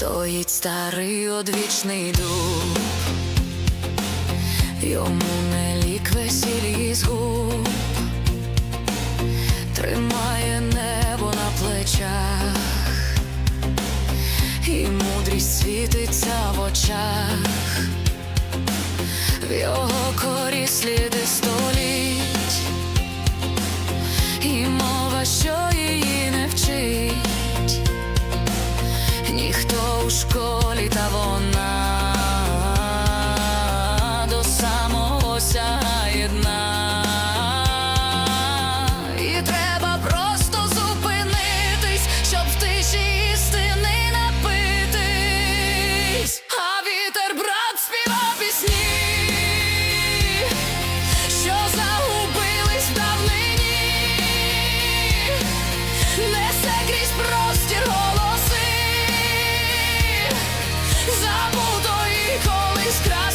Стоїть старий одвічний дуб, йому не лік весіль з губ, тримає небо на плечах, і мудрість світиться в очах, в його простір голоси, забутої колись край.